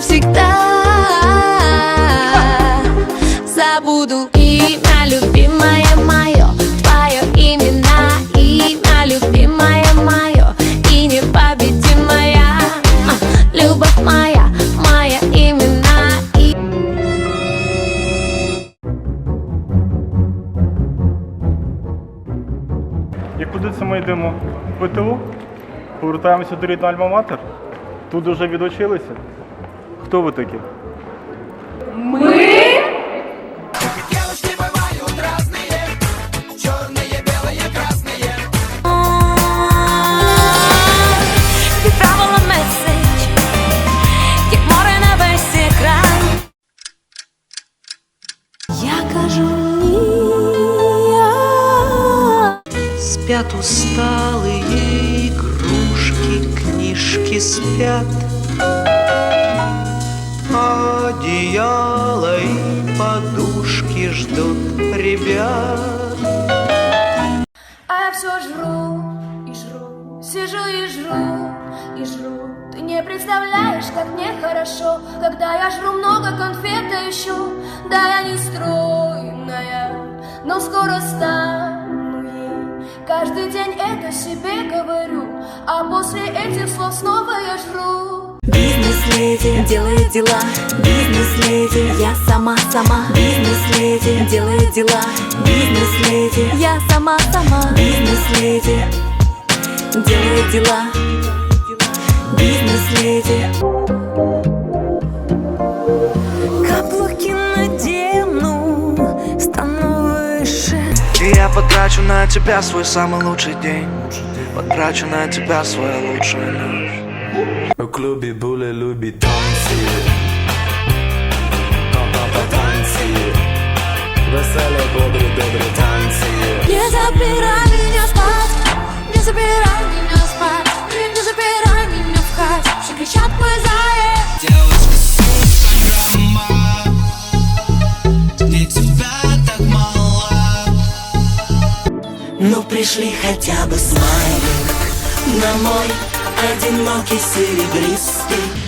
навсегда забуду куди це ми йдемо? В ПТУ? Повертаємося до рідного альма-матер? Тут уже відучилися? Хто ви такі? Спят усталые игрушки, книжки спят Одеяло и подушки ждут ребят А я все жру и жру, сижу и жру и жру. Ты не представляешь, как мне хорошо, когда я жру много конфет еще. Да, я не стройная, но скоро стану. Каждый день это себе говорю, а после этих слов снова я жру. Бизнес-леди делает дела. Бизнес-леди Я сама-сама Бизнес-леди делает дела. Бизнес-леди Я сама-сама Бизнес-леди делает дела. Бизнес-леди И я потрачу на тебя свой самый лучший день Потрачу на тебя свою лучшую ночь У клубі були любі танці. Па-па-па танці. Веселі, бодрі, добрі танці. Не забирай пришли хотя бы смайлик. На мой одинокий серебристый